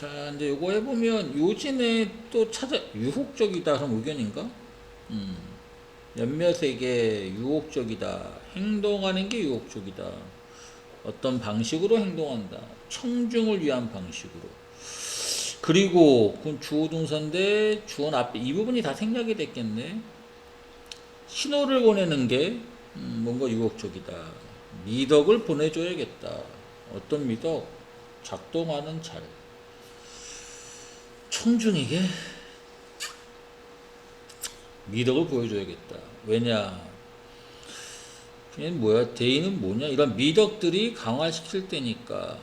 자, 이제 요거 해보면 요진에 또 찾아 유혹적이다 그럼 의견인가? 음, 몇몇에게 유혹적이다. 행동하는 게 유혹적이다. 어떤 방식으로 행동한다. 청중을 위한 방식으로. 그리고 그건 주어 동사인데 주어 앞에 이 부분이 다 생략이 됐겠네. 신호를 보내는 게 음, 뭔가 유혹적이다. 미덕을 보내줘야겠다. 어떤 미덕? 작동하는 잘. 청중에게 미덕을 보여줘야겠다. 왜냐? 그게 뭐야? 대의는 뭐냐? 이런 미덕들이 강화시킬 때니까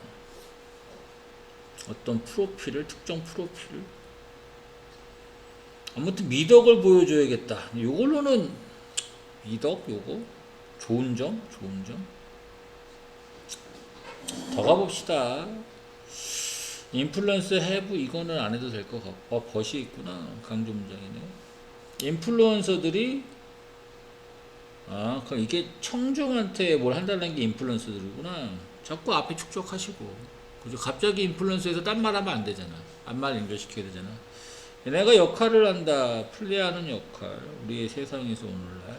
어떤 프로필을 특정 프로필을 아무튼 미덕을 보여줘야겠다. 이걸로는 미덕 요거 좋은 점 좋은 점 더 가봅시다. 인플루언스 해부 이거는 안 해도 될 것 같고 어, 벗이 있구나 강조 문장이네. 인플루언서들이 아 그럼 이게 청중한테 뭘 한다는 게 인플루언서들이구나. 자꾸 앞에 축적하시고 그죠? 갑자기 인플루언서에서 딴 말 하면 안 되잖아. 안말 연결시켜야 되잖아. 내가 역할을 한다. 플레이하는 역할. 우리의 세상에서 오늘날.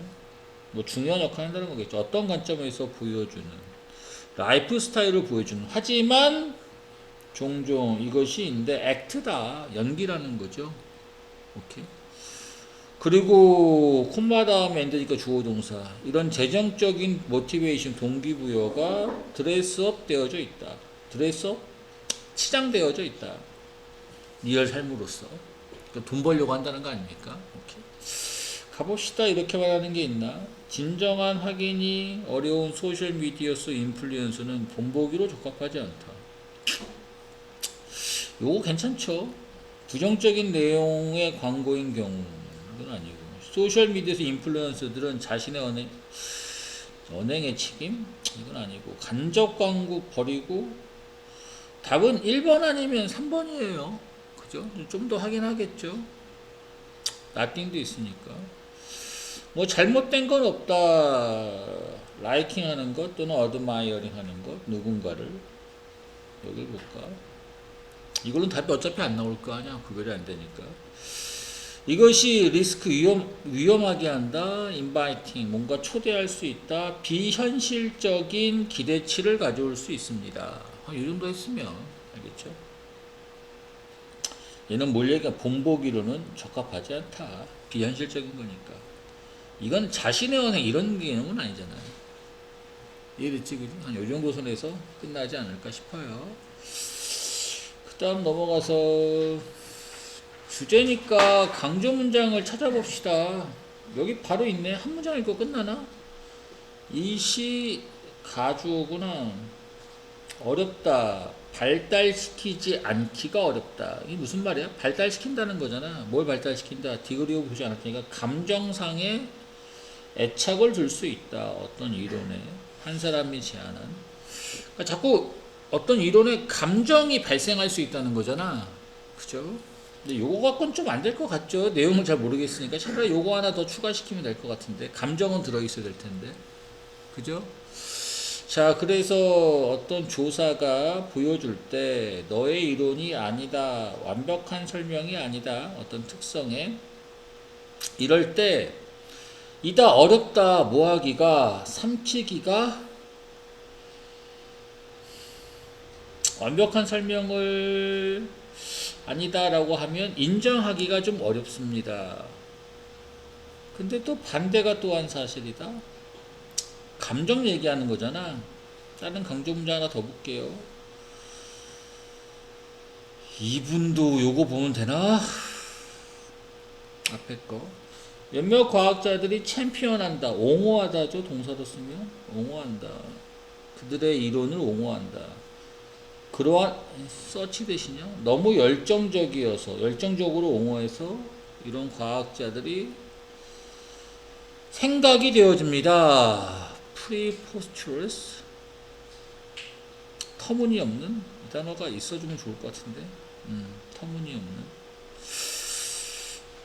뭐 중요한 역할 한다는 거겠죠. 어떤 관점에서 보여주는. 라이프 스타일을 보여주는. 하지만 종종 이것이 인데 액트다. 연기라는 거죠. 오케이. 그리고 콤마 다음에 엔드니까 주어 동사. 이런 재정적인 모티베이션 동기부여가 드레스업 되어져 있다. 드레스업 치장되어져 있다. 리얼 삶으로서. 그러니까 돈 벌려고 한다는 거 아닙니까? 오케이. 가봅시다. 이렇게 말하는 게 있나? 진정한 확인이 어려운 소셜 미디어 속 인플루언서는 본보기로 적합하지 않다. 요거 괜찮죠? 부정적인 내용의 광고인 경우 이건 아니고 소셜 미디어에서 인플루언서들은 자신의 언행 언행의 책임 이건 아니고 간접 광고 버리고 답은 1번 아니면 3번이에요. 그죠? 좀더 확인하겠죠. 나띵도 있으니까. 뭐 잘못된 건 없다. 라이킹 하는 것 또는 어드마이어링 하는 것 누군가를 여기 볼까? 이걸로는 답이 어차피 안 나올 거 아니야. 구별이 안 되니까. 이것이 리스크 위험 위험하게 한다. 인바이팅 뭔가 초대할 수 있다. 비현실적인 기대치를 가져올 수 있습니다. 아, 이 정도 했으면 알겠죠? 얘는 뭘 얘기야? 본보기로는 적합하지 않다. 비현실적인 거니까. 이건 자신의 언행 이런 개념은 아니잖아요. 이해됐지, 그지? 한요 정도 선에서 끝나지 않을까 싶어요. 그 다음 넘어가서 주제니까 강조 문장을 찾아봅시다. 여기 바로 있네. 한 문장 읽고 끝나나? 이시 가주어구나. 어렵다. 발달시키지 않기가 어렵다. 이게 무슨 말이야? 발달시킨다는 거잖아. 뭘 발달시킨다? 디그리오 보지 않았으니까 감정상의 애착을 줄 수 있다. 어떤 이론에 한 사람이 제안한. 그러니까 자꾸 어떤 이론에 감정이 발생할 수 있다는 거잖아. 그죠? 근데 요거 갖고는 좀 안 될 것 같죠. 내용을 잘 모르겠으니까 차라리 요거 하나 더 추가시키면 될 것 같은데 감정은 들어있어야 될 텐데. 그죠? 자, 그래서 어떤 조사가 보여줄 때 너의 이론이 아니다. 완벽한 설명이 아니다. 어떤 특성에 이럴 때 이다 어렵다 뭐하기가 삼키기가 완벽한 설명을 아니다라고 하면 인정하기가 좀 어렵습니다. 근데 또 반대가 또한 사실이다. 감정 얘기하는 거잖아. 다른 강조 문제 하나 더 볼게요. 이분도 요거 보면 되나? 앞에 거. 몇몇 과학자들이 챔피언한다, 옹호하다죠, 동사로 쓰면. 옹호한다. 그들의 이론을 옹호한다. 그러한 서치 대신요. 너무 열정적이어서, 열정적으로 옹호해서 이런 과학자들이 생각이 되어집니다. preposterous. 터무니없는 이 단어가 있어주면 좋을 것 같은데. 음, 터무니없는.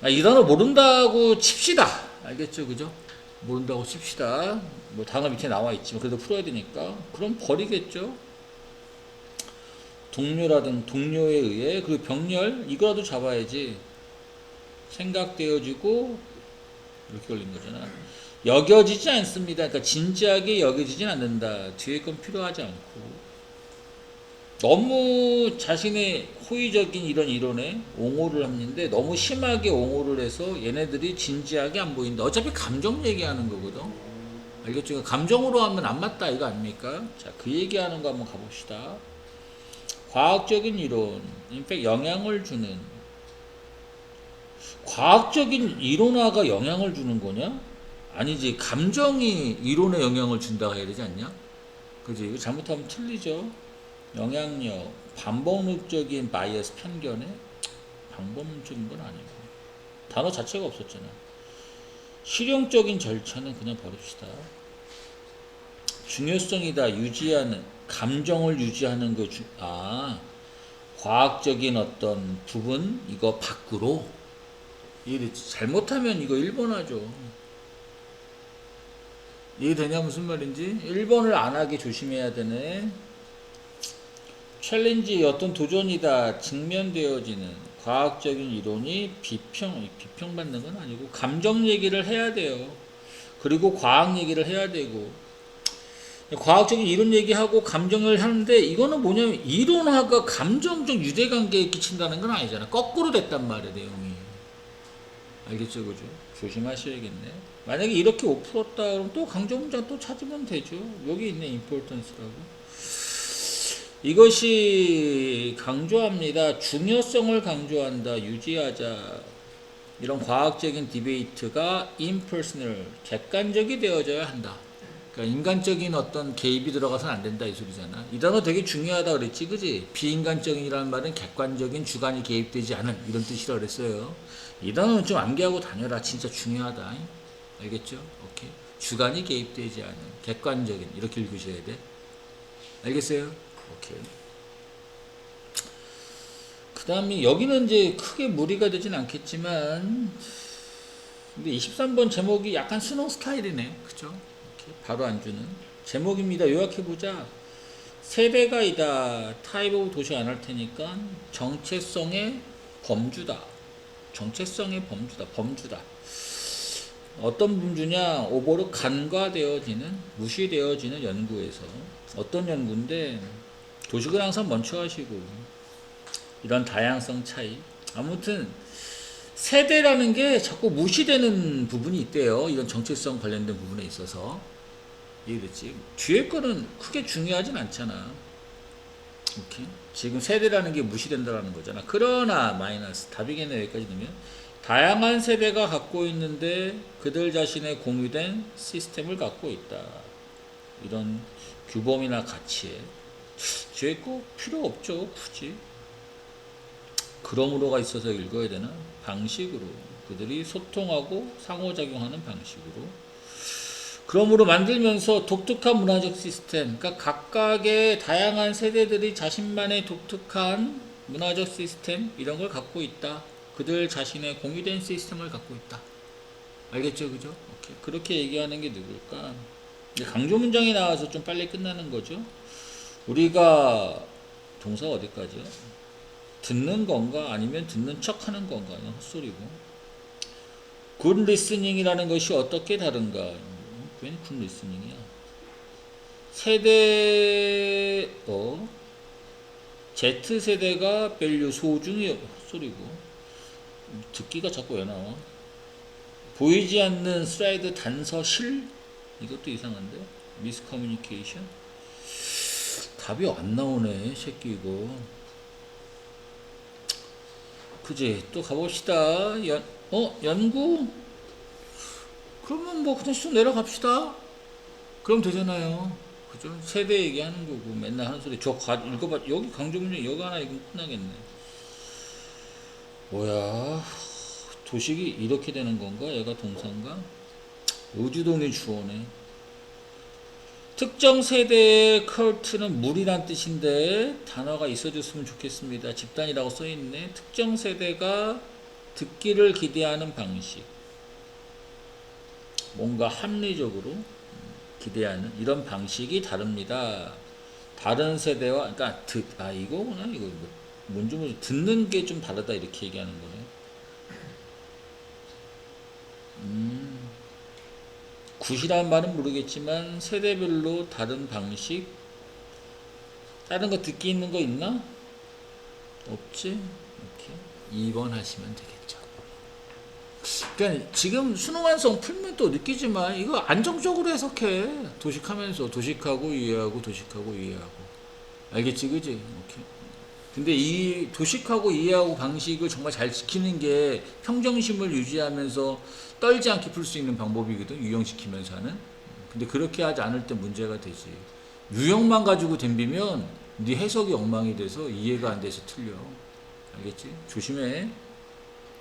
아, 이 단어 모른다고 칩시다. 알겠죠, 그죠? 모른다고 칩시다. 뭐 단어 밑에 나와 있지만 그래도 풀어야 되니까. 그럼 버리겠죠. 동료라든 동료에 의해 그 병렬 이거라도 잡아야지 생각되어지고 이렇게 걸린 거잖아. 여겨지지 않습니다. 그러니까 진지하게 여겨지진 않는다. 뒤에 건 필요하지 않고 너무 자신의 호의적인 이런 이론에 옹호를 하는데 너무 심하게 옹호를 해서 얘네들이 진지하게 안 보인다. 어차피 감정 얘기하는 거거든. 알겠죠? 감정으로 하면 안 맞다 이거 아닙니까? 자, 그 얘기하는 거 한번 가봅시다. 과학적인 이론, 인팩 영향을 주는 과학적인 이론화가 영향을 주는 거냐? 아니지 감정이 이론에 영향을 준다 해야 되지 않냐? 그지? 이거 잘못하면 틀리죠. 영향력, 반복적인 바이어스 편견에 반복적인 건 아니고 단어 자체가 없었잖아. 실용적인 절차는 그냥 버립시다. 중요성이다 유지하는 감정을 유지하는 거 주, 아 과학적인 어떤 부분 이거 밖으로 이게 잘못하면 이거 1번 하죠. 이해되냐 무슨 말인지 1번을 안 하게 조심해야 되네. 챌린지 어떤 도전이다 직면되어지는 과학적인 이론이 비평 비평받는 건 아니고 감정 얘기를 해야 돼요. 그리고 과학 얘기를 해야 되고 과학적인 이론 얘기하고 감정을 하는데 이거는 뭐냐면 이론화가 감정적 유대관계에 끼친다는 건 아니잖아. 거꾸로 됐단 말이야 내용이. 알겠죠, 그죠? 조심하셔야겠네. 만약에 이렇게 못 풀었다 그러면 또 강조 문장 또 찾으면 되죠. 여기 있네, importance라고. 이것이 강조합니다. 중요성을 강조한다. 유지하자. 이런 과학적인 디베이트가 impersonal, 객관적이 되어져야 한다. 그러니까 인간적인 어떤 개입이 들어가서는 안 된다 이 소리잖아. 이 단어 되게 중요하다 그랬지, 그지? 비인간적인이라는 말은 객관적인 주관이 개입되지 않은 이런 뜻이라 그랬어요. 이 단어는 좀 암기하고 다녀라. 진짜 중요하다. 알겠죠? 오케이. 주관이 개입되지 않은 객관적인 이렇게 읽으셔야 돼. 알겠어요? 오케이. 그 다음에 여기는 이제 크게 무리가 되진 않겠지만 근데 23번 제목이 약간 수능 스타일이네. 그죠? 바로 안 주는 제목입니다. 요약해 보자. 세대가이다. 타입 오브 도시 안 할 테니까 정체성의 범주다. 정체성의 범주다. 범주다. 어떤 범주냐? 오버로 간과되어지는 무시되어지는 연구에서 어떤 연구인데 도식을 항상 먼저 하시고 이런 다양성 차이 아무튼 세대라는 게 자꾸 무시되는 부분이 있대요 이런 정체성 관련된 부분에 있어서 이해됐지? 뒤에 거는 크게 중요하진 않잖아. 오케이? 지금 세대라는 게 무시된다라는 거잖아. 그러나 마이너스 답이겠네 여기까지 넣으면. 다양한 세대가 갖고 있는데 그들 자신의 공유된 시스템을 갖고 있다. 이런 규범이나 가치에. 뒤에 꼭 필요 없죠 굳이. 그러므로가 있어서 읽어야 되나? 방식으로. 그들이 소통하고 상호작용하는 방식으로 그러므로 만들면서 독특한 문화적 시스템 그러니까 각각의 다양한 세대들이 자신만의 독특한 문화적 시스템 이런 걸 갖고 있다. 그들 자신의 공유된 시스템을 갖고 있다. 알겠죠? 그죠? 오케이. 그렇게 얘기하는 게 누굴까? 강조 문장이 나와서 좀 빨리 끝나는 거죠. 우리가 동사 어디까지요? 듣는 건가? 아니면 듣는 척 하는 건가 헛소리고. 굿 리스닝이라는 것이 어떻게 다른가 웬굿 리스닝이야. 세대 어 Z세대가 밸류 소중히 헛소리고 듣기가 자꾸 왜 나와? 보이지 않는 슬라이드 단서실? 이것도 이상한데? 미스커뮤니케이션? 답이 안 나오네 새끼 이거. 그지? 또 가봅시다. 연, 어? 연구 그러면 뭐 그냥 쭉 내려갑시다. 그럼 되잖아요. 그죠? 세대 얘기하는 거고 맨날 하는 소리. 저 가, 읽어봐. 여기 강조문제 여기 하나 읽으면 끝나겠네. 뭐야? 도식이 이렇게 되는 건가? 얘가 동사인가? 우주동이 주어네. 특정 세대의 컬트는 물이란 뜻인데 단어가 있어줬으면 좋겠습니다. 집단이라고 써있네. 특정 세대가 듣기를 기대하는 방식. 뭔가 합리적으로 기대하는 이런 방식이 다릅니다. 다른 세대와 그러니까 듣, 아 이거구나 이거 뭐, 뭔지 모르지 듣는 게 좀 다르다 이렇게 얘기하는 거네. 음, 굿이라는 말은 모르겠지만 세대별로 다른 방식 다른 거 듣기 있는 거 있나? 없지? 이렇게 2번 하시면 되겠죠. 그러니까 지금 수능 완성 풀면 또 느끼지만 이거 안정적으로 해석해. 도식하면서 도식하고 이해하고 도식하고 이해하고. 알겠지, 그지? 오케이. 근데 이 도식하고 이해하고 방식을 정말 잘 지키는 게 평정심을 유지하면서 떨지 않게 풀 수 있는 방법이거든. 유형시키면서 하는. 근데 그렇게 하지 않을 때 문제가 되지. 유형만 가지고 덤비면 네 해석이 엉망이 돼서 이해가 안 돼서 틀려. 알겠지? 조심해.